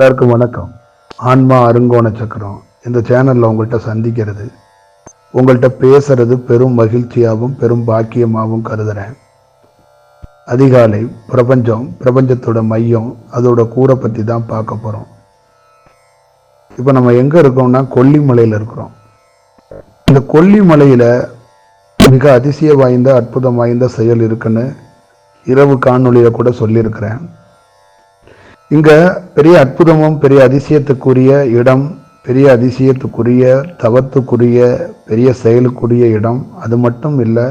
எல்லாருக்கும் வணக்கம். ஆன்மா அருங்கோண சக்கரம் இந்த சேனலில் உங்கள்கிட்ட சந்திக்கிறது. உங்கள்கிட்ட பேசுறது பெரும் மகிழ்ச்சியாகவும் பெரும் பாக்கியமாகவும் கருதுறேன். அதிகாலை பிரபஞ்சம் பிரபஞ்சத்தோட மையம் அதோட கூரை பற்றி தான் பார்க்க போகிறோம் இப்போ நம்ம எங்கே இருக்கோம்னா கொல்லிமலையில் இருக்கிறோம். இந்த கொல்லிமலையில் மிக அதிசய வாய்ந்த அற்புதம் வாய்ந்த செயல் இருக்குன்னு இரவு காணொலியில் கூட சொல்லியிருக்கிறேன். இங்கே பெரிய அற்புதமும் பெரிய அதிசயத்துக்குரிய இடம் பெரிய அதிசயத்துக்குரிய தவத்துக்குரிய பெரிய செயலுக்குரிய இடம் அது மட்டும் இல்லை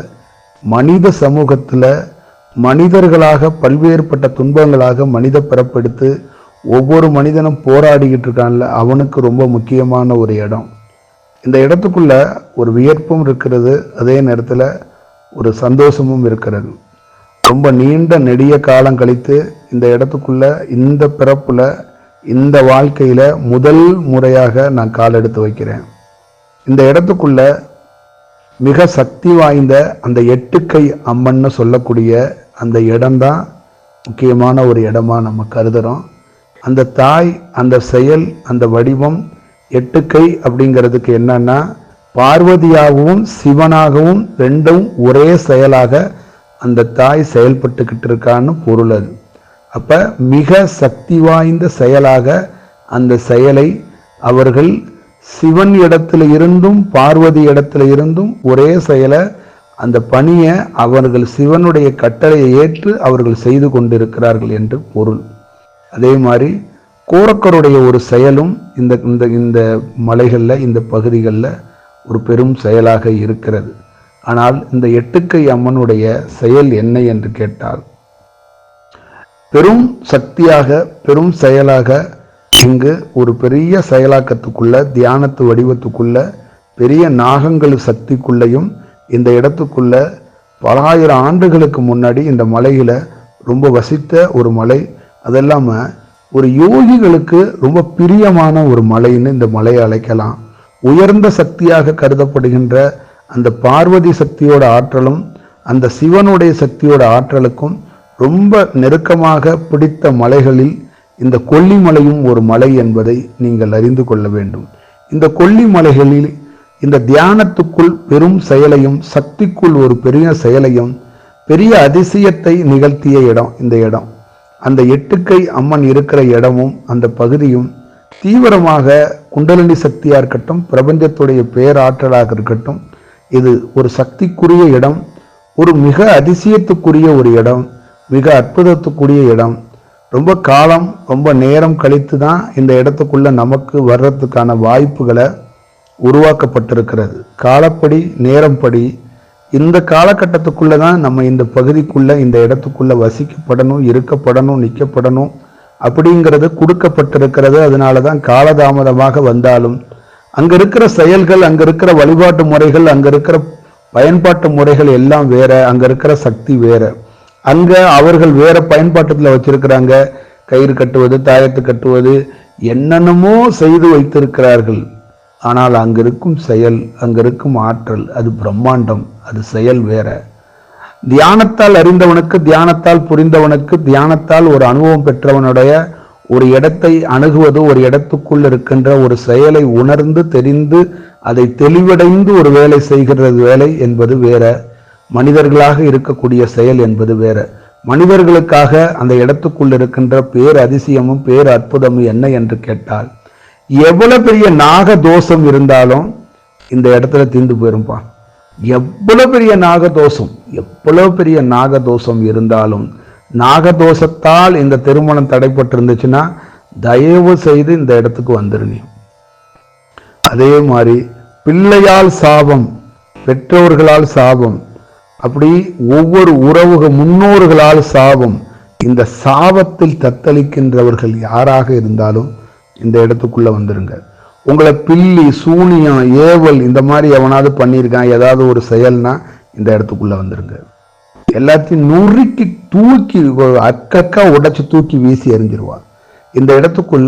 மனித சமூகத்தில் மனிதர்களாக பல்வேறுபட்ட துன்பங்களாக மனித பிறப்பெடுத்து ஒவ்வொரு மனிதனும் போராடிக்கிட்டு இருக்கான்ல அவனுக்கு ரொம்ப முக்கியமான ஒரு இடம். இந்த இடத்துக்குள்ள ஒரு வியர்ப்பும் இருக்கிறது அதே நேரத்தில் ஒரு சந்தோஷமும் இருக்கிறது. ரொம்ப நீண்ட நெடிய காலம் கழித்து இந்த இடத்துக்குள்ள இந்த பிறப்புல இந்த வாழ்க்கையில முதல் முறையாக நான் கால் எடுத்து வைக்கிறேன். இந்த இடத்துக்குள்ள மிக சக்தி வாய்ந்த அந்த எட்டுக்கை அம்மன்னு சொல்லக்கூடிய அந்த இடம்தான் முக்கியமான ஒரு இடமா நம்ம கருதுறோம். அந்த தாய் அந்த செயல் அந்த வடிவம் எட்டுக்கை அப்படிங்கிறதுக்கு என்னன்னா பார்வதியாகவும் சிவனாகவும் ரெண்டும் ஒரே செயலாக அந்த தாய் செயல்பட்டுக்கிட்டு இருக்கான்னு பொருள் அது. அப்போ மிக சக்தி வாய்ந்த செயலாக அந்த செயலை அவர்கள் சிவன் இடத்துல இருந்தும் பார்வதி இடத்துல இருந்தும் ஒரே செயலை அந்த பணியை அவர்கள் சிவனுடைய கட்டளையை ஏற்று அவர்கள் செய்து கொண்டிருக்கிறார்கள் என்று பொருள். அதே மாதிரி கோரக்கருடைய ஒரு செயலும் இந்த இந்த இந்த மலைகளில் இந்த பகுதிகளில் ஒரு பெரும் செயலாக இருக்கிறது. ஆனால் இந்த எட்டுக்கை அம்மனுடைய செயல் என்ன என்று கேட்டால் பெரும் சக்தியாக பெரும் செயலாக இங்கு ஒரு பெரிய செயலாக்கத்துக்குள்ள தியானத்து வடிவத்துக்குள்ள பெரிய நாகங்கள் சக்திக்குள்ளேயும் இந்த இடத்துக்குள்ள பல ஆயிரம் ஆண்டுகளுக்கு முன்னாடி இந்த மலையில ரொம்ப வசித்த ஒரு மலை. அதெல்லாம ஒரு யோகிகளுக்கு ரொம்ப பிரியமான ஒரு மலைன்னு இந்த மலையை அழைக்கலாம். உயர்ந்த சக்தியாக கருதப்படுகின்ற அந்த பார்வதி சக்தியோட ஆற்றலும் அந்த சிவனுடைய சக்தியோட ஆற்றலுக்கும் ரொம்ப நெருக்கமாக பிடித்த மலைகளில் இந்த கொல்லிமலையும் ஒரு மலை என்பதை நீங்கள் அறிந்து கொள்ள வேண்டும். இந்த கொல்லிமலைகளில் இந்த தியானத்துக்குள் பெரும் செயலையும் சக்திக்குள் ஒரு பெரிய செயலையும் பெரிய அதிசயத்தை நிகழ்த்திய இடம் இந்த இடம். அந்த எட்டுக்கை அம்மன் இருக்கிற இடமும் அந்த பகுதியும் தீவிரமாக குண்டலினி சக்தியாக இருக்கட்டும் பிரபஞ்சத்துடைய பேராற்றலாக இருக்கட்டும் இது ஒரு சக்திக்குரிய இடம் ஒரு மிக அதிசயத்துக்குரிய ஒரு இடம் மிக அற்புதத்துக்குரிய இடம். ரொம்ப காலம் ரொம்ப நேரம் கழித்து தான் இந்த இடத்துக்குள்ள நமக்கு வர்றதுக்கான வாய்ப்புகளை உருவாக்கப்பட்டிருக்கிறது. காலப்படி நேரம்படி இந்த காலகட்டத்துக்குள்ளே தான் நம்ம இந்த பகுதிக்குள்ளே இந்த இடத்துக்குள்ளே வசிக்கப்படணும் இருக்கப்படணும் நிற்கப்படணும் அப்படிங்கிறது கொடுக்கப்பட்டிருக்கிறது. அதனால தான் காலதாமதமாக வந்தாலும் அங்க இருக்கிற செயல்கள் அங்க இருக்கிற வழிபாட்டு முறைகள் அங்க இருக்கிற பயன்பாட்டு முறைகள் எல்லாம் வேற அங்க இருக்கிற சக்தி வேற. அங்க அவர்கள் வேற பயன்பாட்டத்தில் வச்சிருக்கிறாங்க. கயிறு கட்டுவது தாயத்து கட்டுவது என்னென்னமோ செய்து வைத்திருக்கிறார்கள். ஆனால் அங்கிருக்கும் செயல் அங்கிருக்கும் ஆற்றல் அது பிரம்மாண்டம் அது செயல் வேற. தியானத்தால் அறிந்தவனுக்கு தியானத்தால் புரிந்தவனுக்கு தியானத்தால் ஒரு அனுபவம் பெற்றவனுடைய ஒரு இடத்தை அணுகுவது ஒரு இடத்துக்குள் இருக்கின்ற ஒரு செயலை உணர்ந்து தெரிந்து அதை தெளிவடைந்து ஒரு வேலை செய்கிறது வேலை என்பது வேற. மனிதர்களாக இருக்கக்கூடிய செயல் என்பது வேற. மனிதர்களுக்காக அந்த இடத்துக்குள் இருக்கின்ற பேர் அதிசயமும் பேர் அற்புதமும் என்ன என்று கேட்டால் எவ்வளவு பெரிய நாக தோஷம் இருந்தாலும் இந்த இடத்துல தீர்ந்து போயிருப்பான் எவ்வளவு பெரிய நாக தோஷம் எவ்வளவு பெரிய நாக தோஷம் இருந்தாலும் நாகதோஷத்தால் இந்த திருமணம் தடைப்பட்டிருந்துச்சுன்னா தயவு செய்து இந்த இடத்துக்கு வந்துரு அதே மாதிரி பிள்ளையால் சாபம் பெற்றோர்களால் சாபம் அப்படி ஒவ்வொரு உறவு முன்னோர்களால் சாபம் இந்த சாபத்தில் தத்தளிக்கின்றவர்கள் யாராக இருந்தாலும் இந்த இடத்துக்குள்ள வந்துருங்க. உங்களை பில்லி சூனியம் ஏவல் இந்த மாதிரி எவனாவது பண்ணியிருக்கான் ஏதாவது ஒரு செயல்னா இந்த இடத்துக்குள்ள வந்துருங்க. எல்லாத்தையும் நுறுக்கி தூக்கி அக்கக்கா உடைச்சு தூக்கி வீசி எறிஞ்சிருவான். இந்த இடத்துக்குள்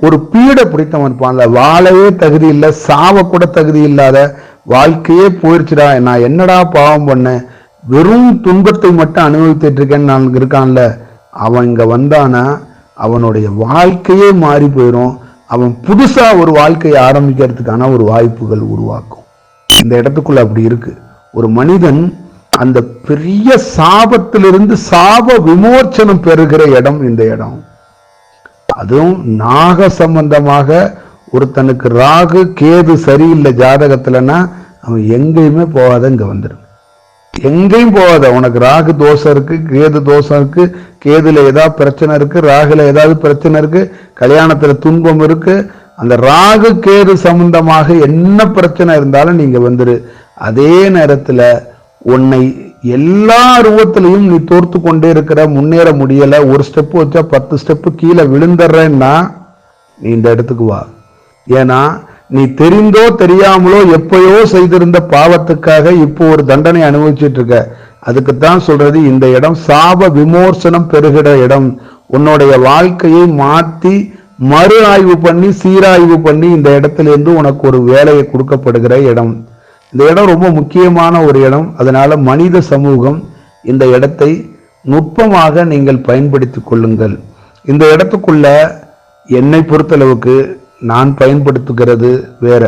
ஒரு பீடை பிடித்தவன் இருப்பான்ல வாழவே தகுதி இல்லை சாவ கூட தகுதி இல்லாத வாழ்க்கையே போயிடுச்சுடா நான் என்னடா பாவம் பண்ணேன் வெறும் துன்பத்தை மட்டும் அனுபவித்துட்டு இருக்கேன்னு நான் இருக்கான்ல அவன் இங்க வந்தானா அவனுடைய வாழ்க்கையே மாறி போயிடும் அவன் புதுசா ஒரு வாழ்க்கையை ஆரம்பிக்கிறதுக்கான ஒரு வாய்ப்புகள் உருவாக்கும். இந்த இடத்துக்குள்ள அப்படி இருக்கு. ஒரு மனிதன் அந்த பெரிய சாபத்திலிருந்து சாப விமோச்சனம் பெறுகிற இடம் இந்த இடம். அதுவும் நாக சம்பந்தமாக ஒருத்தனுக்கு ராகு கேது சரியில்லை ஜாதகத்துலன்னா அவன் எங்கேயுமே போகாத இங்கே வந்துடும் எங்கேயும் போகாத. உனக்கு ராகு தோஷம் இருக்கு கேது தோஷம் இருக்கு கேதுல ஏதாவது பிரச்சனை இருக்கு ராகுல ஏதாவது பிரச்சனை இருக்கு கல்யாணத்துல துன்பம் இருக்கு அந்த ராகு கேது சம்பந்தமாக என்ன பிரச்சனை இருந்தாலும் நீங்க வந்துரு. அதே நேரத்தில் உன்னை எல்லா ரூபத்திலையும் நீ தோர்த்து கொண்டே இருக்கிற முன்னேற முடியல ஒரு ஸ்டெப் வச்சா பத்து ஸ்டெப்பு கீழே விழுந்துடுறேன்னா நீ இந்த இடத்துக்கு வா. ஏன்னா நீ தெரிந்தோ தெரியாமலோ எப்பயோ செய்திருந்த பாவத்துக்காக இப்போ ஒரு தண்டனை அனுபவிச்சுட்டு இருக்க. அதுக்குத்தான் சொல்றது இந்த இடம் சாப விமோசனம் பெறுகிற இடம். உன்னுடைய வாழ்க்கையை மாற்றி மறு ஆய்வு பண்ணி சீராய்வு பண்ணி இந்த இடத்துல இருந்து உனக்கு ஒரு வேலையை கொடுக்கப்படுகிற இடம். இந்த இடம் ரொம்ப முக்கியமான ஒரு இடம். அதனால் மனித சமூகம் இந்த இடத்தை நுட்பமாக நீங்கள் பயன்படுத்தி கொள்ளுங்கள். இந்த இடத்துக்குள்ள என்னை பொறுத்தளவுக்கு நான் பயன்படுத்துகிறது வேற.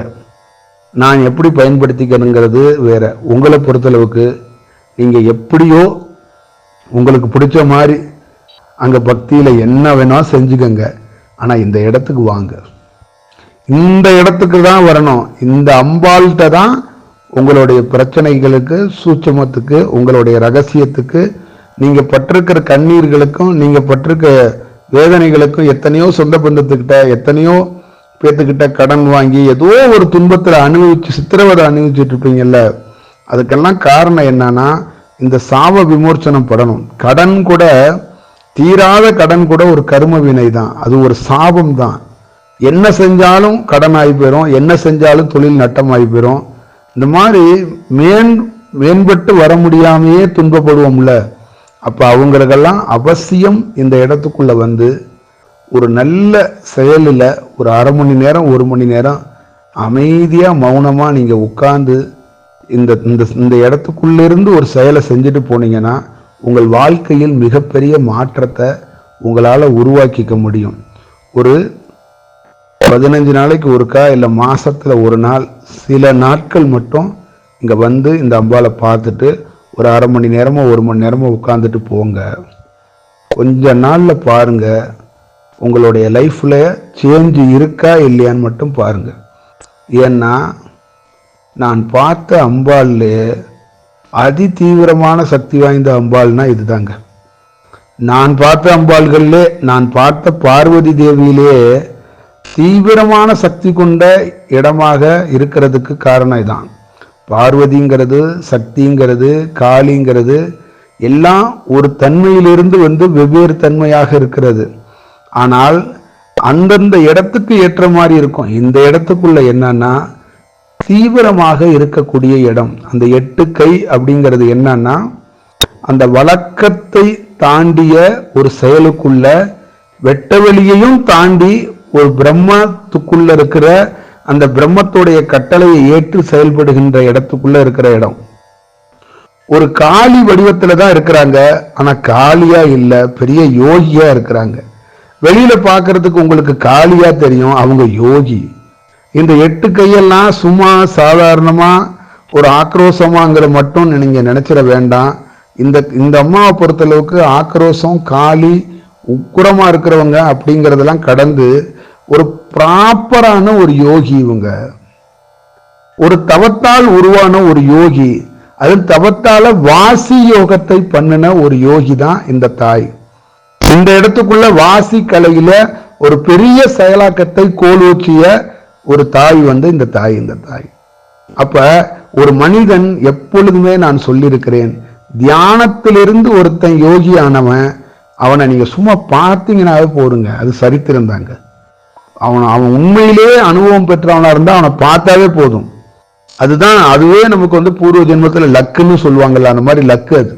நான் எப்படி பயன்படுத்திக்கணுங்கிறது வேற. உங்களை பொறுத்தளவுக்கு நீங்கள் எப்படியோ உங்களுக்கு பிடிச்ச மாதிரி அங்கே பக்தியில் என்ன வேணால் செஞ்சுக்கோங்க. ஆனால் இந்த இடத்துக்கு வாங்க. இந்த இடத்துக்கு தான் வரணும். இந்த அம்பாள்கிட்ட தான் உங்களுடைய பிரச்சனைகளுக்கு சூட்சமத்துக்கு உங்களுடைய ரகசியத்துக்கு நீங்கள் பட்டிருக்கிற கண்ணீர்களுக்கும் நீங்கள் பட்டிருக்க வேதனைகளுக்கும் எத்தனையோ சொந்த பந்தத்துக்கிட்ட எத்தனையோ பேத்துக்கிட்ட கடன் வாங்கி ஏதோ ஒரு துன்பத்தில் அனுபவிச்சு சித்திரவதை அனுபவிச்சுட்டு இருப்பீங்கல்ல அதுக்கெல்லாம் காரணம் என்னன்னா இந்த சாப விமோச்சனம் படணும். கடன் கூட தீராத கடன் கூட ஒரு கரும வினை தான். அது ஒரு சாபம் தான். என்ன செஞ்சாலும் கடன் ஆகி போயிடும் என்ன செஞ்சாலும் தொழில் நட்டம் ஆகி போயிடும் இந்த மாதிரி மேன் மேம்பட்டு வர முடியாமையே துன்பப்படுவோம்ல. அப்போ அவங்களுக்கெல்லாம் அவசியம் இந்த இடத்துக்குள்ளே வந்து ஒரு நல்ல செயலில் ஒரு அரை மணி நேரம் ஒரு மணி நேரம் அமைதியாக மௌனமாக நீங்கள் உட்காந்து இந்த இந்த இந்த இடத்துக்குள்ளேருந்து ஒரு செயலை செஞ்சுட்டு போனீங்கன்னா உங்கள் வாழ்க்கையில் மிகப்பெரிய மாற்றத்தை உங்களால் உருவாக்கிக்க முடியும். ஒரு பதினஞ்சு நாளைக்கு ஒருக்கா இல்லை மாதத்தில் ஒரு நாள் சில நாட்கள் மட்டும் இங்கே வந்து இந்த அம்பாவை பார்த்துட்டு ஒரு அரை மணி நேரமோ ஒரு மணி நேரமோ உட்காந்துட்டு போங்க. கொஞ்ச நாளில் பாருங்க. உங்களுடைய லைஃப்பில் சேஞ்ச் இருக்கா இல்லையான்னு மட்டும் பாருங்கள் ஏன்னா நான் பார்த்த அம்பாள்லே அதி தீவிரமான சக்தி வாய்ந்த அம்பாள்னா இதுதாங்க. நான் பார்த்த அம்பாள்கள்லே நான் பார்த்த பார்வதி தேவியிலே தீவிரமான சக்தி கொண்ட இடமாக இருக்கிறதுக்கு காரணம் இதான். பார்வதிங்கிறது சக்திங்கிறது காளிங்கிறது எல்லாம் ஒரு தன்மையிலிருந்து வந்து வெவ்வேறு தன்மையாக இருக்கிறது. ஆனால் அந்தந்த இடத்துக்கு ஏற்ற மாதிரி இருக்கும். இந்த இடத்துக்குள்ள என்னன்னா தீவிரமாக இருக்கக்கூடிய இடம். அந்த எட்டு கை அப்படிங்கிறது என்னன்னா அந்த வழக்கத்தை தாண்டிய ஒரு செயலுக்குள்ள வெட்டவெளியையும் தாண்டி ஒரு பிரம்மத்துக்குள்ள இருக்கிற அந்த பிரம்மத்துடைய கட்டளையை ஏற்று செயல்படுகின்ற இடத்துக்குள்ள இருக்கிற இடம். ஒரு காளி வடிவத்துல தான் இருக்கிறாங்க. ஆனா காளியா இல்ல பெரிய யோகியா இருக்கிறாங்க. வெளியில பாக்குறதுக்கு உங்களுக்கு காளியா தெரியும் அவங்க யோகி. இந்த எட்டு கையெல்லாம் சும்மா சாதாரணமா ஒரு ஆக்ரோஷமாங்கிற மட்டும் நீங்க நினைச்சிட வேண்டாம். இந்த இந்த அம்மாவை பொறுத்தளவுக்கு ஆக்ரோஷம் காளி உக்குரமா இருக்கிறவங்க அப்படிங்கறதெல்லாம் கடந்து ஒரு ப்ராப்பரான ஒரு யோகி இவங்க. ஒரு தவத்தால் உருவான ஒரு யோகி. அது தவத்தால வாசி யோகத்தை பண்ணின ஒரு யோகி தான் இந்த தாய். இந்த இடத்துக்குள்ள வாசி கலையில ஒரு பெரிய செயலாக்கத்தை கோலோச்சிய ஒரு தாய் வந்து இந்த தாய் இந்த தாய். அப்ப ஒரு மனிதன் எப்பொழுதுமே நான் சொல்லியிருக்கிறேன் தியானத்திலிருந்து ஒருத்தன் யோகி ஆனவன் அவனை நீங்க சும்மா பார்த்தீங்கன்னாவே போருங்க அது சரித்திரம் தாங்க. அவன் அவன் உண்மையிலே அனுபவம் பெற்றவனா இருந்தா அவனை பார்த்தாவே போதும். அதுதான் அதுவே நமக்கு வந்து பூர்வ ஜென்மத்தில் லக்குன்னு சொல்லுவாங்கல்ல அந்த மாதிரி லக்கு அது.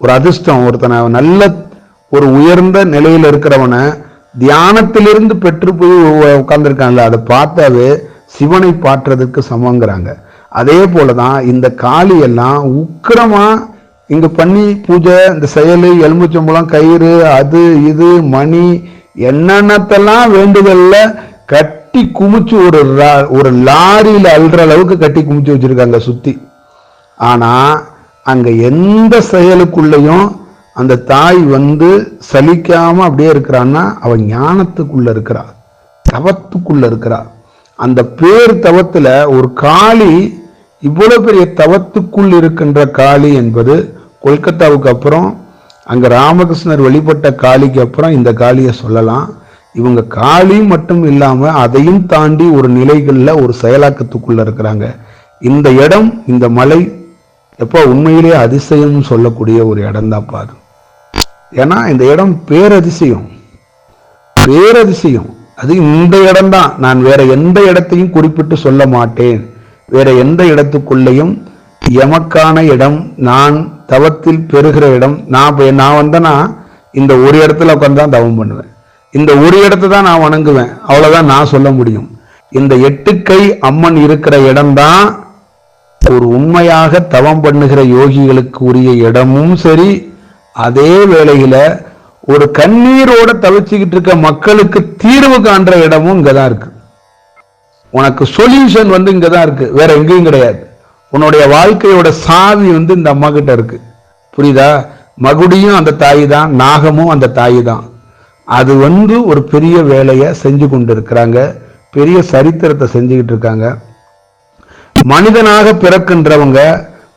ஒரு அதிர்ஷ்டம் ஒருத்தனை நல்ல ஒரு உயர்ந்த நிலையில் இருக்கிறவனை தியானத்திலிருந்து பெற்று போய் உட்கார்ந்துருக்கான்ல அதை பார்த்தாவே சிவனை பாற்றுறதுக்கு சமங்கிறாங்க. அதே போலதான் இந்த காளி எல்லாம் இங்கே பண்ணி பூஜை இந்த செயல் எலும்புச்சம்பளம் கயிறு அது இது மணி என்னென்னத்தெல்லாம் வேண்டுதல்ல கட்டி குமிச்சு ஒரு ஒரு லாரியில் அல்ற அளவுக்கு கட்டி குமிச்சு வச்சிருக்காங்க சுத்தி. ஆனா அங்க எந்த செயலுக்குள்ளேயும் அந்த தாய் வந்து சலிக்காம அப்படியே இருக்கிறான்னா அவன் ஞானத்துக்குள்ள இருக்கிறா. தவத்துக்குள்ள இருக்கிறா. அந்த பேர் தவத்துல ஒரு காளி இவ்வளவு பெரிய தவத்துக்குள் இருக்கின்ற காளி என்பது கொல்கத்தாவுக்கு அப்புறம் அங்க ராமகிருஷ்ணர் வழிபட்ட காளிக்கு அப்புறம் இந்த காளியை சொல்லலாம். இவங்க காளி மட்டும் இல்லாம அதையும் தாண்டி ஒரு நிலைகள்ல ஒரு செயலாக்கத்துக்குள்ள இருக்கிறாங்க. இந்த இடம் இந்த மலை எப்போ உண்மையிலேயே அதிசயம் சொல்லக்கூடிய ஒரு இடம் தான் பாரு. ஏன்னா இந்த இடம் பேரதிசயம். பேரதிசயம். அது இந்த இடம்தான். நான் வேற எந்த இடத்தையும் குறிப்பிட்டு சொல்ல மாட்டேன். வேற எந்த இடத்துக்குள்ளேயும் எமக்கான இடம் நான் தவத்தில் பெறுகிற இடம் நான் நான் வந்தேன்னா இந்த ஒரு இடத்துல உட்காந்து தான் தவம் பண்ணுவேன். இந்த ஒரு இடத்தை தான் நான் வணங்குவேன். அவ்வளவுதான் நான் சொல்ல முடியும். இந்த எட்டுக்கை அம்மன் இருக்கிற இடம்தான் ஒரு உண்மையாக தவம் பண்ணுகிற யோகிகளுக்கு உரிய இடமும் சரி அதே வேளையில ஒரு கண்ணீரோட தவிச்சுக்கிட்டு இருக்க மக்களுக்கு தீர்வு காண்ற இடமும் இங்கதான் இருக்கு. உனக்கு சொல்யூஷன் வந்து இங்கதான் இருக்கு. வேற எங்கேயும் கிடையாது. உன்னுடைய வாழ்க்கையோட சாவி வந்து இந்த அம்மா கிட்ட இருக்கு. புரியுதா? மகுடியும் அந்த தாய் தான் நாகமும் அந்த தாய் தான் அது வந்து ஒரு பெரிய வேலையை செஞ்சு கொண்டு இருக்கிறாங்க பெரிய சரித்திரத்தை செஞ்சுக்கிட்டு இருக்காங்க. மனிதனாக பிறக்கின்றவங்க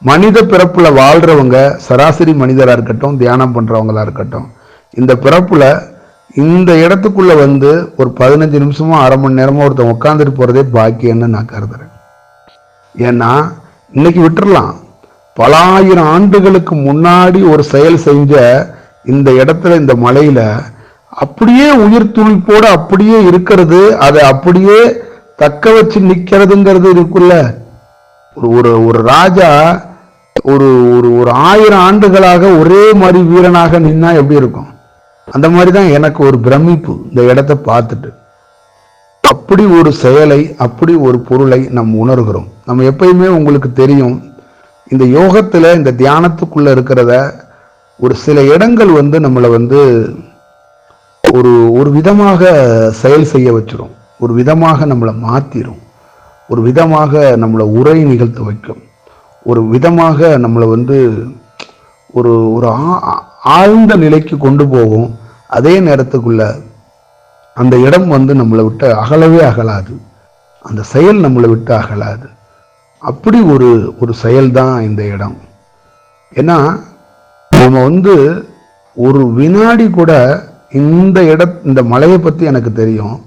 மனித பிறப்புல வாழ்றவங்க சராசரி மனிதராக இருக்கட்டும் தியானம் பண்றவங்களா இருக்கட்டும் இந்த பிறப்புல இந்த இடத்துக்குள்ள வந்து ஒரு பதினஞ்சு நிமிஷமோ அரை மணி நேரமோ ஒருத்தன் உட்காந்துட்டு போறதே பாக்கியம்னு நான் கருதுறேன். ஏன்னா இன்னைக்கு விட்டுறலாம். பல ஆயிரம் ஆண்டுகளுக்கு முன்னாடி ஒரு செயல் செஞ்ச இந்த இடத்துல இந்த மலையில அப்படியே உயிர் துணிப்போடு அப்படியே இருக்கிறது அதை அப்படியே தக்க வச்சு நிற்கிறதுங்கிறது இருக்குல்ல. ஒரு ஒரு ஒரு ராஜா ஒரு ஒரு ஒரு ஆயிரம் ஆண்டுகளாக ஒரே மாதிரி வீரனாக நின்னா எப்படி இருக்கும்? அந்த மாதிரி தான் எனக்கு ஒரு பிரமிப்பு இந்த இடத்த பார்த்துட்டு. அப்படி ஒரு செயலை அப்படி ஒரு பொருளை நம் உணர்கிறோம். நம்ம எப்பயுமே உங்களுக்கு தெரியும் இந்த யோகத்தில் இந்த தியானத்துக்குள்ளே இருக்கிறத ஒரு சில இடங்கள் வந்து நம்மளை வந்து ஒரு ஒரு விதமாக செயல் செய்ய வச்சிடும் ஒரு விதமாக நம்மளை மாற்றிடும் ஒரு விதமாக நம்மளை உரை நிகழ்த்த வைக்கும். ஒரு விதமாக நம்மளை வந்து ஒரு ஒரு ஆ- ஆ- ஆழ்ந்த நிலைக்கு கொண்டு போகும். அதே நேரத்துக்குள்ள அந்த இடம் வந்து நம்மளை விட்டு அகலவே அகலாது. அந்த செயல் நம்மளை விட்டு அகலாது. அப்படி ஒரு ஒரு செயல் தான் இந்த இடம். ஏன்னா நம்ம வந்து ஒரு வினாடி கூட இந்த இட இந்த மலையை பற்றி எனக்கு தெரியும்.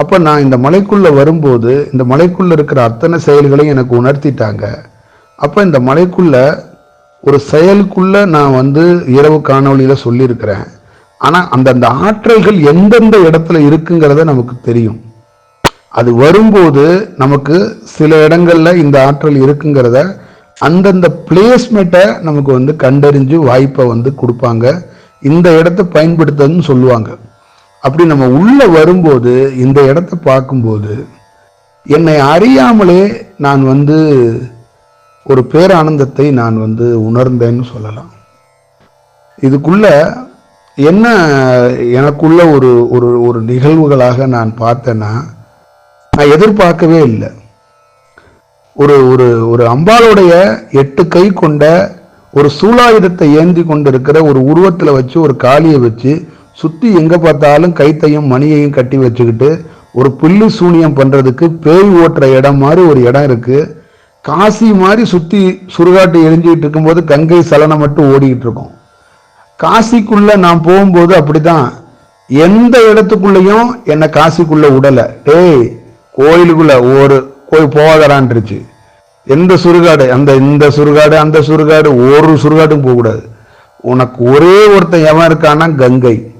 அப்போ நான் இந்த மலைக்குள்ளே வரும்போது இந்த மலைக்குள்ளே இருக்கிற அத்தனை செயல்களையும் எனக்கு உணர்த்திட்டாங்க. அப்போ இந்த மலைக்குள்ளே ஒரு செயலுக்குள்ளே நான் வந்து இரவு காணொலியில் சொல்லியிருக்கிறேன். ஆனால் அந்தந்த ஆற்றல்கள் எந்தெந்த இடத்துல இருக்குங்கிறத நமக்கு தெரியும். அது வரும்போது நமக்கு சில இடங்களில் இந்த ஆற்றல் இருக்குங்கிறத அந்தந்த பிளேஸ்மெண்ட்டை நமக்கு வந்து கண்டறிஞ்சு வாய்ப்பை வந்து கொடுப்பாங்க. இந்த இடத்த பயன்படுத்துன்னு சொல்லுவாங்க. அப்படி நம்ம உள்ளே வரும்போது இந்த இடத்த பார்க்கும்போது என்னை அறியாமலே நான் வந்து ஒரு பேரானந்தத்தை நான் வந்து உணர்ந்தேன்னு சொல்லலாம். இதுக்குள்ள என்ன எனக்குள்ள ஒரு ஒரு ஒரு நிகழ்வுகளாக நான் பார்த்தேன்னா நான் எதிர்பார்க்கவே இல்லை. ஒரு ஒரு ஒரு அம்பாளுடைய எட்டு கை கொண்ட ஒரு சூலாயுதத்தை ஏந்தி கொண்டிருக்கிற ஒரு உருவத்தில் வச்சு ஒரு காளியை வச்சு சுற்றி எங்கே பார்த்தாலும் கைத்தையும் மணியையும் கட்டி வச்சுக்கிட்டு ஒரு புல்லு சூனியம் பண்ணுறதுக்கு பேய் ஓட்டுற இடம் மாதிரி ஒரு இடம் இருக்குது காசி மாதிரி சுற்றி சுடுகாட்டு எரிஞ்சிக்கிட்டு இருக்கும்போது கங்கை சலனம் மட்டும் ஓடிக்கிட்டு இருக்கும். காசிக்குள்ள நான் போகும்போது அப்படிதான். எந்த இடத்துக்குள்ளேயும் என்னை காசிக்குள்ள விடல டேய் கோயிலுக்குள்ள ஒரு கோயில் போகாதரான்ருச்சு எந்த சுருகாடு அந்த இந்த சுருகாடு அந்த சுருகாடு ஒரு சுருகாடும் போகக்கூடாது. உனக்கு ஒரே ஒருத்தன் எவன் இருக்கான்னா கங்கை.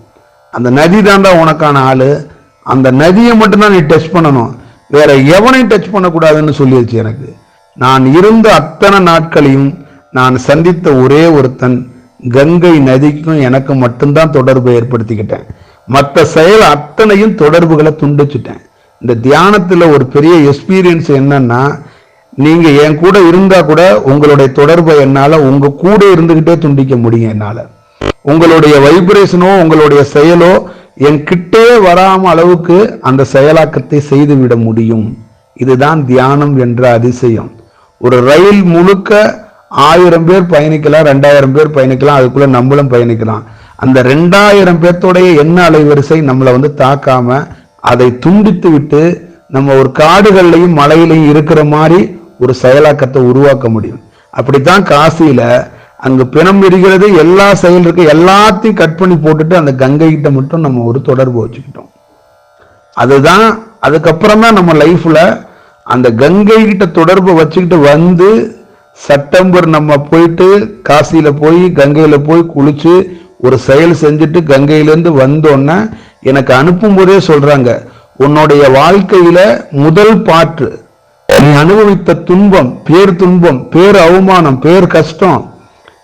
அந்த நதி தாண்டா உனக்கான ஆள். அந்த நதியை மட்டும்தான் நீ டச் பண்ணணும். வேற எவனையும் டச் பண்ணக்கூடாதுன்னு சொல்லிடுச்சு எனக்கு. நான் இருந்த அத்தனை நாட்களையும் நான் சந்தித்த ஒரே ஒருத்தன் கங்கை நதிக்கும் எனக்கு மட்டும்தான் தொடர்பு ஏற்படுத்திக்கிட்டேன். மற்ற செயல் அத்தனையும் தொடர்புகளை துண்டிச்சிட்டேன். இந்த தியானத்தில் ஒரு பெரிய எக்ஸ்பீரியன்ஸ் என்னன்னா நீங்கள் என் கூட இருந்தால் கூட உங்களுடைய தொடர்பை என்னால் உங்கள் கூட இருந்துக்கிட்டே துண்டிக்க முடியும் என்னால். உங்களுடைய வைப்ரேஷனோ உங்களுடைய செயலோ என் கிட்டே வராம அளவுக்கு அந்த செயலாக்கத்தை செய்துவிட முடியும். இதுதான் தியானம் என்ற அதிசயம். ஒரு ரயில் முழுக்க ஆயிரம் பேர் பயணிக்கலாம் ரெண்டாயிரம் பேர் பயணிக்கலாம் அதுக்குள்ள நம்மளும் பயணிக்கலாம். அந்த ரெண்டாயிரம் பேர்த்தோடைய எண்ண அலைவரிசை நம்மளை வந்து தாக்காம அதை துண்டித்து விட்டு நம்ம ஒரு காடுகள்லையும் மலையிலையும் இருக்கிற மாதிரி ஒரு செயலாக்கத்தை உருவாக்க முடியும். அப்படித்தான் காசியில அங்கு பிணம் இருக்கிறது எல்லா செயல் இருக்கு எல்லாத்தையும் கட் பண்ணி போட்டுட்டு அந்த கங்கை கிட்ட மட்டும் நம்ம ஒரு தொடர்பு வச்சுக்கிட்டோம். அதுதான் அதுக்கப்புறம் தான் நம்ம லைஃப்ல அந்த கங்கை கிட்ட தொடர்பு வச்சுக்கிட்டு வந்து செப்டம்பர் நம்ம போயிட்டு காசியில் போய் கங்கையில் போய் குளித்து ஒரு செயல் செஞ்சுட்டு கங்கையிலேருந்து வந்தோன்னே எனக்கு அனுப்பும்போதே சொல்கிறாங்க உன்னுடைய வாழ்க்கையில் முதல் பாற்று நீ அனுபவித்த துன்பம் பேர் துன்பம் பேர் அவமானம் பேர் கஷ்டம்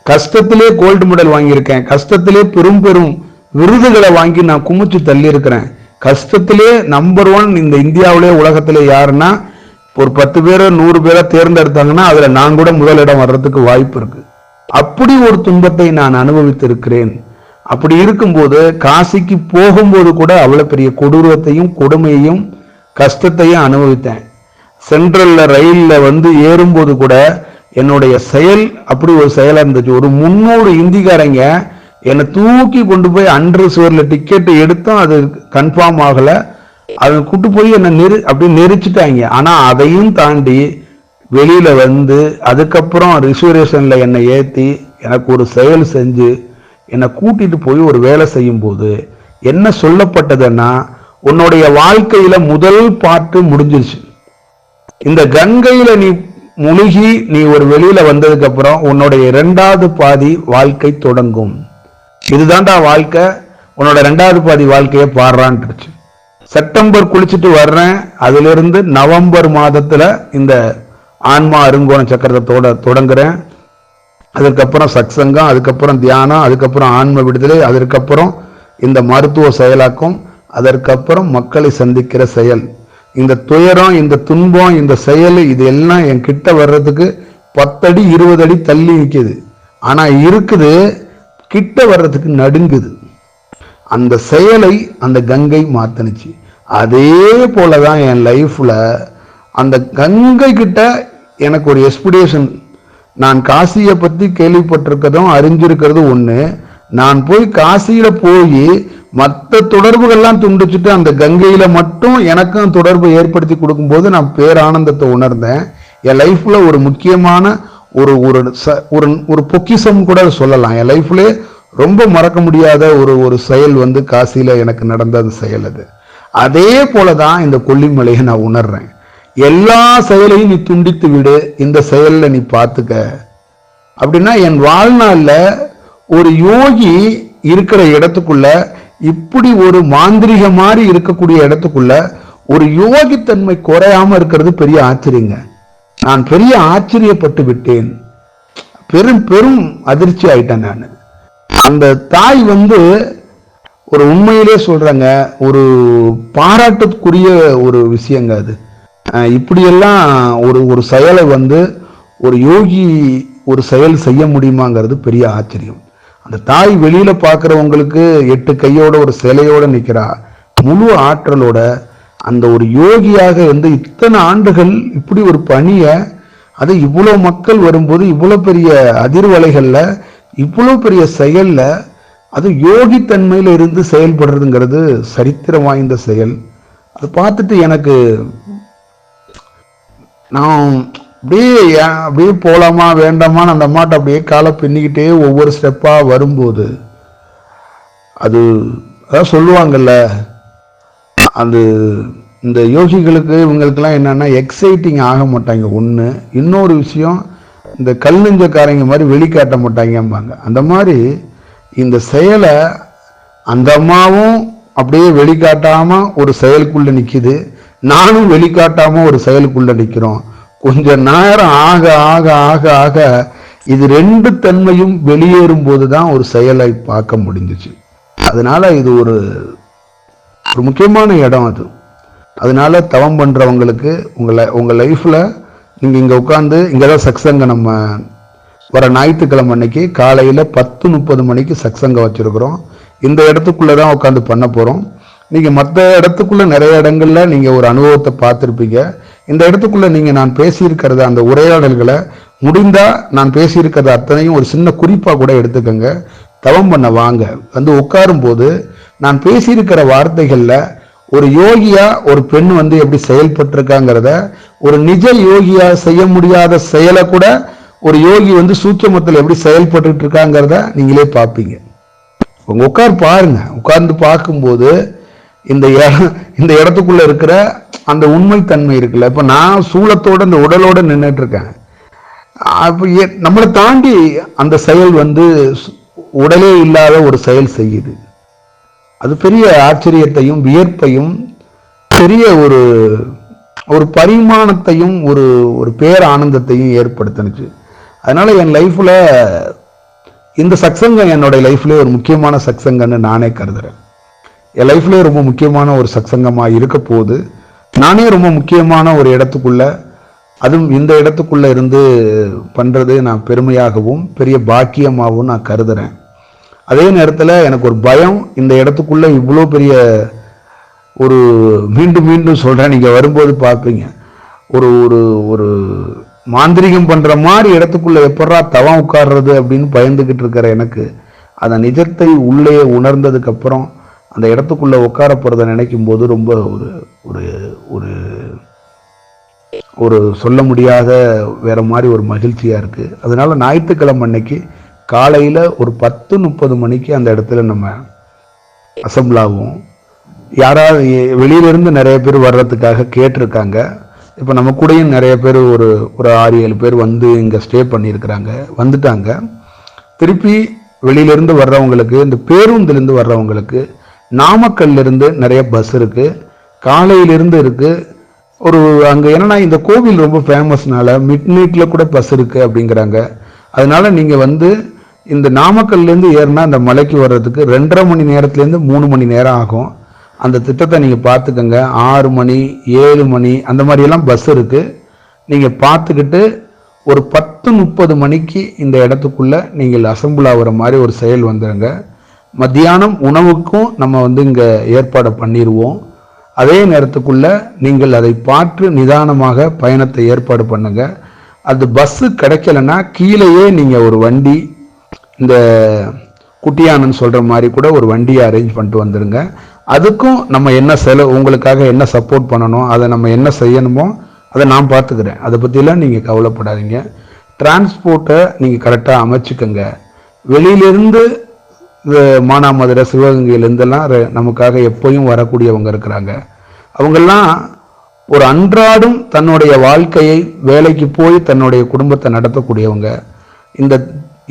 கஷ்டத்திலே கோல்டு மெடல் வாங்கியிருக்கேன் கஷ்டத்திலே பெரும் பெரும் விருதுகளை வாங்கி நான் குமிச்சு தள்ளியிருக்கிறேன் கஷ்டத்திலே நம்பர் ஒன் இந்த இந்தியாவிலே உலகத்திலே யாருன்னா ஒரு பத்து பேரோ நூறு பேரோ தேர்ந்தெடுத்தாங்கன்னா அதுல நான் கூட முதலிடம் வர்றதுக்கு வாய்ப்பு இருக்கு. அப்படி ஒரு துன்பத்தை நான் அனுபவித்திருக்கிறேன். அப்படி இருக்கும்போது காசிக்கு போகும்போது கூட அவ்வளோ பெரிய கொடூரத்தையும் கொடுமையையும் கஷ்டத்தையும் அனுபவித்தேன். சென்ட்ரல்ல ரயில்ல வந்து ஏறும்போது கூட என்னுடைய செயல் அப்படி ஒரு செயலாக இருந்துச்சு. ஒரு முன்னூறு இந்திக்காரங்க என்னை தூக்கி கொண்டு போய் அன்று சுவரில் டிக்கெட் எடுத்தும் அது கன்ஃபார்ம் ஆகலை. அதை கூட்டு போய் என்னை நெரு அப்படியே நெரிச்சிட்டாங்க. ஆனா அதையும் தாண்டி வெளியில வந்து அதுக்கப்புறம் ரிசர்வேஷன்ல என்னை ஏத்தி எனக்கு ஒரு செயல் செஞ்சு என்னை கூட்டிட்டு போய் ஒரு வேலை செய்யும் போது என்ன சொல்லப்பட்டதுன்னா உன்னுடைய வாழ்க்கையில முதல் பாட்டு முடிஞ்சிருச்சு. இந்த கங்கையில நீ முழுகி நீ ஒரு வெளியில வந்ததுக்கு அப்புறம் உன்னுடைய இரண்டாவது பாதி வாழ்க்கை தொடங்கும். இதுதான்டா வாழ்க்கை. உன்னோட ரெண்டாவது பாதி வாழ்க்கையை பாடுறான்ட்டுருச்சு செப்டம்பர் குளிச்சுட்டு வர்றேன். அதிலிருந்து நவம்பர் மாதத்தில் இந்த ஆன்மா அருங்கோண சக்கரத்தோட தொடங்குறேன். அதுக்கப்புறம் சத்சங்கம் அதுக்கப்புறம் தியானம் அதுக்கப்புறம் ஆன்ம விடுதலை அதற்கப்புறம் இந்த மருத்துவ செயலாக்கம் அதற்கப்புறம் மக்களை சந்திக்கிற செயல். இந்த துயரம் இந்த துன்பம் இந்த செயல் இது எல்லாம் என் கிட்ட வர்றதுக்கு பத்தடி இருபது அடி தள்ளி நிற்குது ஆனால் இருக்குது கிட்ட வர்றதுக்கு நடுங்குது. அந்த செயலை அந்த கங்கை மாத்தனுச்சு. அதே போலதான் என் லைஃப்பில் அந்த கங்கை கிட்ட எனக்கு ஒரு எக்ஸ்பிடேஷன் நான் காசியை பற்றி கேள்விப்பட்டிருக்கிறதும் அறிஞ்சிருக்கிறதும் ஒன்று நான் போய் காசியில் போய் மற்ற தொடர்புகள்லாம் துண்டிச்சுட்டு அந்த கங்கையில் மட்டும் எனக்கும் தொடர்பு ஏற்படுத்தி கொடுக்கும்போது நான் பேரானந்தத்தை உணர்ந்தேன். என் லைஃப்பில் ஒரு முக்கியமான ஒரு ஒரு ச- ஒரு ஒரு பொக்கிஷம் கூட சொல்லலாம். என் லைஃப்லேயே ரொம்ப மறக்க முடியாத ஒரு ஒரு செயல் வந்து காசியில் எனக்கு நடந்த அந்த செயல் அது. அதே போலதான் இந்த கொல்லிமலையை நான் உணர்றேன். எல்லா செயலையும் நீ துண்டித்து விடு இந்த செயலில் நீ பார்த்துக்க அப்படின்னா என் வாழ்நாளில் ஒரு யோகி இருக்கிற இடத்துக்குள்ள இப்படி ஒரு மாந்திரிக மாதிரி இருக்கக்கூடிய இடத்துக்குள்ள ஒரு யோகித்தன்மை குறையாம இருக்கிறது பெரிய ஆச்சரியங்க. நான் பெரிய ஆச்சரியப்பட்டு விட்டேன். பெரும் பெரும் அதிர்ச்சி ஆயிட்டேன் நான். அந்த தாய் வந்து ஒரு உண்மையிலே சொல்கிறாங்க ஒரு பாராட்டுக்குரிய ஒரு விஷயங்க அது. இப்படியெல்லாம் ஒரு ஒரு செயலை வந்து ஒரு யோகி ஒரு செயல் செய்ய முடியுமாங்கிறது பெரிய ஆச்சரியம். அந்த தாய் வெளியில் பார்க்குறவங்களுக்கு எட்டு கையோட ஒரு சிலையோடு நிற்கிறா முழு ஆற்றலோட அந்த ஒரு யோகியாக வந்து இத்தனை ஆண்டுகள் இப்படி ஒரு பணியை அது இவ்வளோ மக்கள் வரும்போது இவ்வளோ பெரிய அதிர்வலைகளில் இவ்வளோ பெரிய செயலில் அது யோகித்தன்மையில இருந்து செயல்படுறதுங்கிறது சரித்திரம் வாய்ந்த செயல். அது பார்த்துட்டு எனக்கு நான் அப்படியே அப்படியே போகலாமா வேண்டாமான்னு அந்த அம்மாட்ட அப்படியே காலை பின்னிக்கிட்டே ஒவ்வொரு ஸ்டெப்பாக வரும்போது அது அதான் சொல்லுவாங்கல்ல அது இந்த யோகிகளுக்கு இவங்களுக்கெல்லாம் என்னென்னா எக்ஸைட்டிங் ஆக மாட்டாங்க. ஒன்று இன்னொரு விஷயம் இந்த கல் நெஞ்சக்காரங்க மாதிரி வெளிக்காட்ட மாட்டாங்கம்பாங்க. அந்த மாதிரி இந்த செயலை அந்த அம்மாவும் அப்படியே வெளிக்காட்டாமல் ஒரு செயலுக்குள்ளே நிற்கிது நானும் வெளிக்காட்டாமல் ஒரு செயலுக்குள்ளே நிற்கிறோம் கொஞ்ச நேரம் ஆக ஆக ஆக ஆக இது ரெண்டு தன்மையும் வெளியேறும் போது தான் ஒரு செயலை பார்க்க முடிஞ்சிச்சு. அதனால இது ஒரு ஒரு முக்கியமான இடம் அது. அதனால தவம் பண்ணுறவங்களுக்கு உங்களை உங்கள் லைஃப்பில் நீங்கள் இங்கே உட்காந்து இங்கே தான் சக்சங்க நம்ம வர ஞாயிற்றுக்கிழமை அன்னைக்கு காலையில் பத்து முப்பது மணிக்கு சக்சங்கம் வச்சுருக்குறோம். இந்த இடத்துக்குள்ளே தான் உட்காந்து பண்ண போகிறோம் நீங்கள் மற்ற இடத்துக்குள்ளே நிறைய இடங்களில் நீங்கள் ஒரு அனுபவத்தை பார்த்துருப்பீங்க. இந்த இடத்துக்குள்ளே நீங்கள் நான் பேசியிருக்கிறத அந்த உரையாடல்களை முடிந்தால் நான் பேசியிருக்கிறத அத்தனையும் ஒரு சின்ன குறிப்பாக கூட எடுத்துக்கோங்க. தவம் பண்ண வாங்க. வந்து உட்காரும் போது நான் பேசியிருக்கிற வார்த்தைகளில் ஒரு யோகியா ஒரு பெண் வந்து எப்படி செயல்பட்டிருக்காங்கிறத ஒரு நிஜ யோகியா செய்ய முடியாத செயலை கூட ஒரு யோகி வந்து சூட்சமத்தில் எப்படி செயல்பட்டு இருக்காங்கிறத நீங்களே பார்ப்பீங்க. உங்க உட்கார் பாருங்க. உட்கார்ந்து பார்க்கும்போது இந்த இடம் இந்த இடத்துக்குள்ள இருக்கிற அந்த உண்மை தன்மை இருக்குல்ல. இப்ப நான் சூளத்தோட இந்த உடலோட நின்றுட்டு இருக்கேன் அப்போ நம்மளை தாண்டி அந்த செயல் வந்து உடலே இல்லாத ஒரு செயல் செய்யுது. அது பெரிய ஆச்சரியத்தையும் வியர்ப்பையும் பெரிய ஒரு ஒரு பரிமாணத்தையும் ஒரு ஒரு பேர் ஆனந்தத்தையும் ஏற்படுத்துனுச்சு. அதனால் என் லைஃப்பில் இந்த சக்சங்கம் என்னுடைய லைஃப்லேயே ஒரு முக்கியமான சக்சங்கன்னு நானே கருதுகிறேன் என் லைஃப்லேயே ரொம்ப முக்கியமான ஒரு சக்சங்கமாக இருக்க போகுது நானே ரொம்ப முக்கியமான ஒரு இடத்துக்குள்ள அதுவும் இந்த இடத்துக்குள்ள இருந்து பண்ணுறது நான் பெருமையாகவும் பெரிய பாக்கியமாகவும் நான் கருதுகிறேன் அதே நேரத்தில் எனக்கு ஒரு பயம் இந்த இடத்துக்குள்ள இவ்வளோ பெரிய ஒரு மீண்டும் மீண்டும் சொல்கிறேன் நீங்கள் வரும்போது பார்ப்பீங்க. ஒரு ஒரு ஒரு மாந்திரிகம் பண்ற மாதிரி இடத்துக்குள்ள எப்படா தவம் உட்கார்றது அப்படின்னு பயந்துகிட்டு இருக்கிற எனக்கு அந்த நிஜத்தை உள்ளே உணர்ந்ததுக்கு அப்புறம் அந்த இடத்துக்குள்ள உட்கார நினைக்கும் போது ரொம்ப ஒரு ஒரு ஒரு ஒரு சொல்ல முடியாத வேற மாதிரி ஒரு மகிழ்ச்சியா இருக்கு. அதனால ஞாயிற்றுக்கிழமை அன்னைக்கு காலையில ஒரு பத்து முப்பது மணிக்கு அந்த இடத்துல நம்ம அசம்பிள் ஆகும் யாராவது எ- வெளியிலிருந்து நிறைய பேர் வர்றதுக்காக கேட்டிருக்காங்க. இப்போ நம்ம கூடயும் நிறைய பேர் ஒரு ஒரு ஆறு ஏழு பேர் வந்து இங்கே ஸ்டே பண்ணியிருக்கிறாங்க. வந்துட்டாங்க. திருப்பி வெளியிலேருந்து வர்றவங்களுக்கு இந்த பேருந்துலேருந்து வர்றவங்களுக்கு நாமக்கல்லேருந்து நிறைய பஸ் இருக்குது காலையிலேருந்து இருக்குது ஒரு அங்கே என்னன்னா இந்த கோவில் ரொம்ப ஃபேமஸ்னால மிட் நைட்டில் கூட பஸ் இருக்குது அப்படிங்கிறாங்க. அதனால நீங்கள் வந்து இந்த நாமக்கல்லேருந்து ஏறினா அந்த மலைக்கு வர்றதுக்கு ரெண்டரை மணி நேரத்துலேருந்து மூணு மணி நேரம் ஆகும். அந்த திட்டத்தை நீங்கள் பார்த்துக்கோங்க. ஆறு மணி ஏழு மணி அந்த மாதிரியெல்லாம் பஸ் இருக்குது நீங்கள் பார்த்துக்கிட்டு ஒரு பத்து முப்பது மணிக்கு இந்த இடத்துக்குள்ளே நீங்கள் அசம்பிள் ஆகிற மாதிரி ஒரு செயல் வந்துடுங்க மத்தியானம் உணவுக்கும் நம்ம வந்து இங்கே ஏற்பாடு பண்ணிடுவோம் அதே நேரத்துக்குள்ள நீங்கள் அதை பார்த்து நிதானமாக பயணத்தை ஏற்பாடு பண்ணுங்க. அது பஸ்ஸு கிடைக்கலன்னா கீழேயே நீங்கள் ஒரு வண்டி இந்த குட்டியானன்னு சொல்கிற மாதிரி கூட ஒரு வண்டியை அரேஞ்ச் பண்ணிட்டு வந்துடுங்க அதுக்கும் நம்ம என்ன செலவு உங்களுக்காக என்ன சப்போர்ட் பண்ணணும் அதை நம்ம என்ன செய்யணுமோ அதை நான் பார்த்துக்கிறேன். அதை பற்றிலாம் நீங்கள் கவலைப்படாதீங்க. டிரான்ஸ்போர்ட்டை நீங்கள் கரெக்டாக அமைச்சுக்கோங்க. வெளியிலிருந்து மானாமதுரை சிவகங்கையிலேருந்தெல்லாம் நமக்காக எப்போயும் வரக்கூடியவங்க இருக்கிறாங்க. அவங்கெல்லாம் ஒரு அன்றாடம் தன்னுடைய வாழ்க்கையை வேலைக்கு போய் தன்னுடைய குடும்பத்தை நடத்தக்கூடியவங்க. இந்த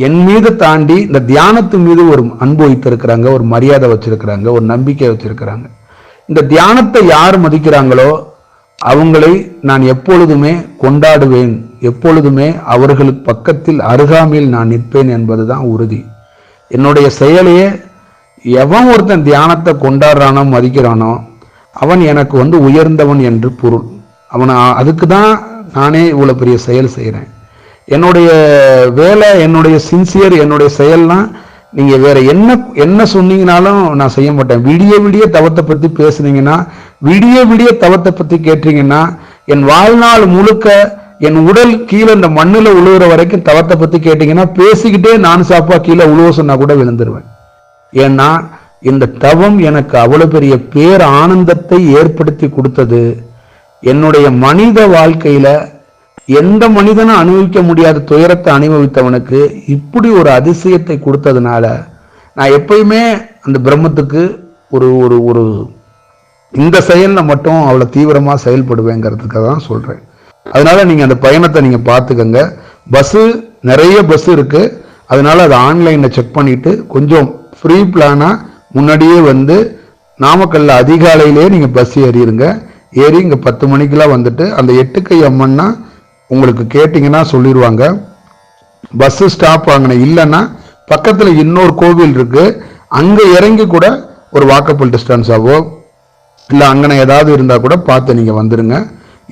என் மீது தாண்டி இந்த தியானத்து மீது ஒரு அன்பு வைத்திருக்கிறாங்க ஒரு மரியாதை வச்சிருக்கிறாங்க ஒரு நம்பிக்கை வச்சிருக்கிறாங்க. இந்த தியானத்தை யார் மதிக்கிறாங்களோ அவங்களை நான் எப்பொழுதுமே கொண்டாடுவேன். எப்பொழுதுமே அவர்களுக்கு பக்கத்தில் அருகாமையில் நான் நிற்பேன் என்பதுதான் உறுதி. என்னுடைய செயலையே எவன் ஒருத்தன் தியானத்தை கொண்டாடுறானோ மதிக்கிறானோ அவன் எனக்கு வந்து உயர்ந்தவன் என்று பொருள். அவனை அதுக்கு தான் நானே இவ்வளோ பெரிய செயல் செய்கிறேன் என்னுடைய வேலை என்னுடைய சின்சியர் என்னுடைய செயல்லாம் நீங்கள் வேற என்ன என்ன சொன்னீங்கனாலும் நான் செய்ய மாட்டேன். விடிய விடிய தவத்தை பற்றி பேசுனீங்கன்னா விடிய விடிய தவத்தை பற்றி கேட்டீங்கன்னா என் வாழ்நாள் முழுக்க என் உடல் கீழே இந்த மண்ணில் உழுவுற வரைக்கும் தவத்தை பற்றி கேட்டிங்கன்னா பேசிக்கிட்டே நான் சாப்பா கீழே உழுவ சொன்னால் கூட விழுந்துருவேன். ஏன்னா இந்த தவம் எனக்கு அவ்வளோ பெரிய பேர் ஆனந்தத்தை ஏற்படுத்தி கொடுத்தது. என்னுடைய மனித வாழ்க்கையில் எந்த மனிதனும் அனுபவிக்க முடியாத துயரத்தை அனுபவித்தவனுக்கு இப்படி ஒரு அதிசயத்தை கொடுத்ததுனால நான் எப்பயுமே அந்த பிரம்மத்துக்கு ஒரு ஒரு ஒரு இந்த செயலில் மட்டும் அவ்வளோ தீவிரமாக செயல்படுவேங்கிறதுக்காக தான் சொல்கிறேன் அதனால நீங்கள் அந்த பயணத்தை நீங்கள் பார்த்துக்கங்க. பஸ்ஸு நிறைய பஸ் இருக்குது அதனால அதை ஆன்லைனில் செக் பண்ணிவிட்டு கொஞ்சம் ஃப்ரீ பிளானாக முன்னாடியே வந்து நாமக்கல்ல அதிகாலையிலேயே நீங்கள் பஸ் ஏறிடுங்க ஏறி இங்கே பத்து மணிக்கெல்லாம் வந்துட்டு அந்த எட்டுக்கை அம்மன்னா உங்களுக்கு கேட்டிங்கன்னா சொல்லிடுவாங்க பஸ்ஸு ஸ்டாப் வாங்கின இல்லைன்னா பக்கத்தில் இன்னொரு கோவில் இருக்குது அங்கே இறங்கி கூட ஒரு வாக்கபிள் டிஸ்டன்ஸ் இல்லை அங்கனை ஏதாவது இருந்தால் கூட பார்த்து நீங்கள் வந்துடுங்க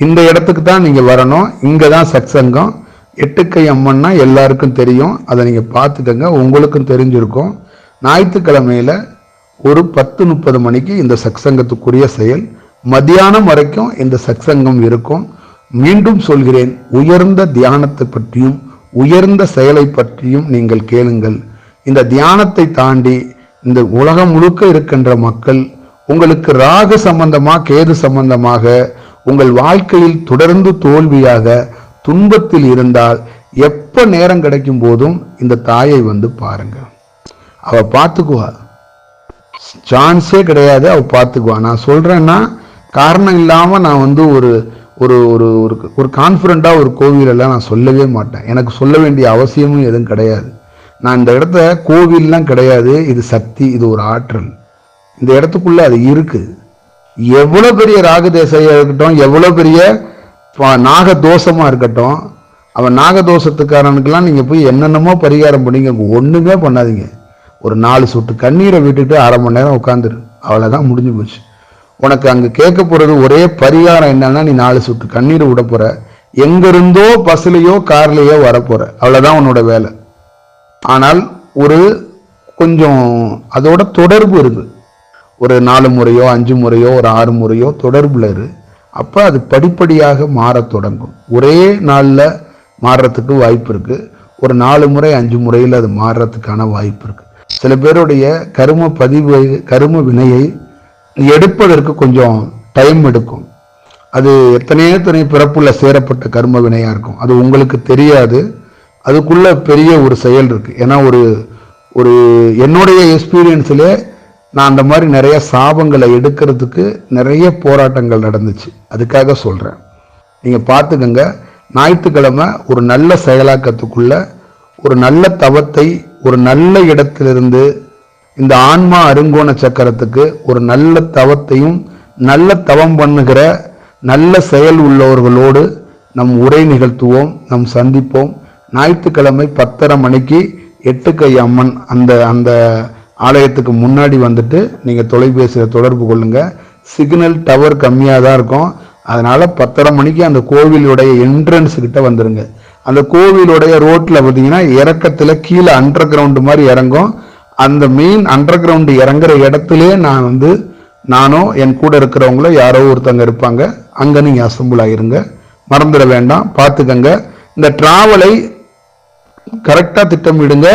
இந்த இடத்துக்கு தான் நீங்கள் வரணும். இங்கே தான் சத்சங்கம் எட்டுக்கை அம்மன்னா எல்லாருக்கும் தெரியும். அதை நீங்கள் பார்த்துக்கங்க. உங்களுக்கும் தெரிஞ்சிருக்கும். ஞாயிற்றுக்கிழமையில் ஒரு பத்து முப்பது மணிக்கு இந்த சத்சங்கத்துக்குரிய செயல். மத்தியானம் வரைக்கும் இந்த சத்சங்கம் இருக்கும். மீண்டும் சொல்கிறேன் உயர்ந்த தியானத்தை பற்றியும் உயர்ந்த செயலை பற்றியும் நீங்கள் கேளுங்கள். இந்த தியானத்தை தாண்டி இந்த உலகம் முழுக்க இருக்கின்ற மக்கள் உங்களுக்கு ராகு சம்பந்தமா கேது சம்பந்தமாக உங்கள் வாழ்க்கையில் தொடர்ந்து தோல்வியாக துன்பத்தில் இருந்தால் எப்ப நேரம் கிடைக்கும் போதும் இந்த தாயை வந்து பாருங்க. அவ பார்த்துக்குவா. சான்ஸே கிடையாது அவ பார்த்துக்குவா. நான் சொல்றேன்னா காரணம் இல்லாமல் நான் வந்து ஒரு ஒரு ஒரு ஒரு ஒரு கான்ஃபிடண்டா ஒரு கோவிலெல்லாம் நான் சொல்லவே மாட்டேன். எனக்கு சொல்ல வேண்டிய அவசியமும் எதுவும் கிடையாது. நான் இந்த இடத்த கோவில்லாம் கிடையாது. இது சக்தி இது ஒரு ஆற்றல். இந்த இடத்துக்குள்ளே அது இருக்குது எவ்வளோ பெரிய ராகதேசையாக இருக்கட்டும் எவ்வளோ பெரிய நாக தோஷமாக இருக்கட்டும் அவன் நாகதோஷத்துக்காரனுக்கெல்லாம் நீங்கள் போய் என்னென்னமோ பரிகாரம் பண்ணீங்க ஒன்றுமே பண்ணாதீங்க. ஒரு நாலு சொட்டு கண்ணீரை விட்டுட்டு அரை மணி நேரம் உட்காந்துரு. அவ்வளோதான் முடிஞ்சு போச்சு. உனக்கு அங்கே கேட்க போறது ஒரே பரிகாரம் என்னன்னா நீ நாலு சுட்டு கண்ணீர் விட போற. எங்கிருந்தோ இருந்தோ கார்லேயோ வரப்போற. அவ்வளவுதான் உன்னோட வேலை. ஆனால் ஒரு கொஞ்சம் அதோட தொடர்பு இருக்கு. ஒரு நாலு முறையோ அஞ்சு முறையோ ஒரு ஆறு முறையோ தொடர்புல இரு. அப்ப அது படிப்படியாக மாறத் தொடங்கும். ஒரே நாளில் மாறுறதுக்கு வாய்ப்பு இருக்கு. ஒரு நாலு முறை அஞ்சு முறையில் அது மாறுறதுக்கான வாய்ப்பு இருக்கு. சில பேருடைய கரும பதிவு கரும வினையை எடுப்பதற்கு கொஞ்சம் டைம் எடுக்கும். அது எத்தனையோ எத்தனை பிறப்புள்ள சேரப்பட்ட கர்ம வினையாக இருக்கும். அது உங்களுக்கு தெரியாது. அதுக்குள்ள பெரிய ஒரு செயல் இருக்குது ஏன்னா ஒரு ஒரு என்னுடைய எக்ஸ்பீரியன்ஸிலே நான் அந்த மாதிரி நிறைய சாபங்களை எடுக்கிறதுக்கு நிறைய போராட்டங்கள் நடந்துச்சு. அதுக்காக சொல்கிறேன் நீங்கள் பார்த்துக்கங்க. ஞாயிற்றுக்கிழமை ஒரு நல்ல செயலாக்கத்துக்குள்ள ஒரு நல்ல தவத்தை ஒரு நல்ல இடத்திலிருந்து இந்த ஆன்மா அருங்கோண சக்கரத்துக்கு ஒரு நல்ல தவத்தையும் நல்ல தவம் பண்ணுகிற நல்ல செயல் உள்ளவர்களோடு நம் உரை நிகழ்த்துவோம் நம் சந்திப்போம். ஞாயிற்றுக்கிழமை பத்தரை மணிக்கு எட்டு கை அம்மன் அந்த அந்த ஆலயத்துக்கு முன்னாடி வந்துட்டு நீங்கள் தொலைபேசியில் தொடர்பு கொள்ளுங்க. சிக்னல் டவர் கம்மியாக தான் இருக்கும். அதனால் பத்தரை மணிக்கு அந்த கோவிலுடைய என்ட்ரன்ஸ் வந்துடுங்க அந்த கோவிலுடைய ரோட்டில் பார்த்தீங்கன்னா இறக்கத்தில் கீழே அண்டர் கிரவுண்டு மாதிரி இறங்கும். அந்த மெயின் அண்டர் கிரவுண்ட் இறங்குற இடத்துலயே நான் வந்து நானோ என் கூட இருக்கிறவங்களோ யாரோ ஒருத்தங்க இருப்பாங்க. அங்க நீங்க அசம்பிள் ஆயிருங்க. மறந்துட வேண்டாம். பார்த்துக்கங்க. இந்த டிராவலை கரெக்டாக திட்டமிடுங்க.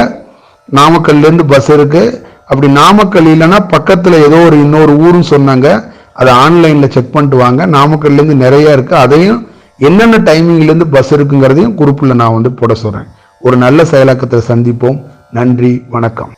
நாமக்கல்லேருந்து பஸ் இருக்கு. அப்படி நாமக்கல் இல்லைன்னா பக்கத்தில் ஏதோ ஒரு இன்னொரு ஊரும் சொன்னாங்க. அதை ஆன்லைனில் செக் பண்ணிட்டு வாங்க. நாமக்கல்லேருந்து நிறையா நிறைய இருக்கு. அதையும் என்னென்ன டைமிங்லேருந்து பஸ் இருக்குங்கிறதையும் குறிப்பில் நான் வந்து போட சொல்கிறேன் ஒரு நல்ல செயலாக்கத்தை சந்திப்போம். நன்றி. வணக்கம்.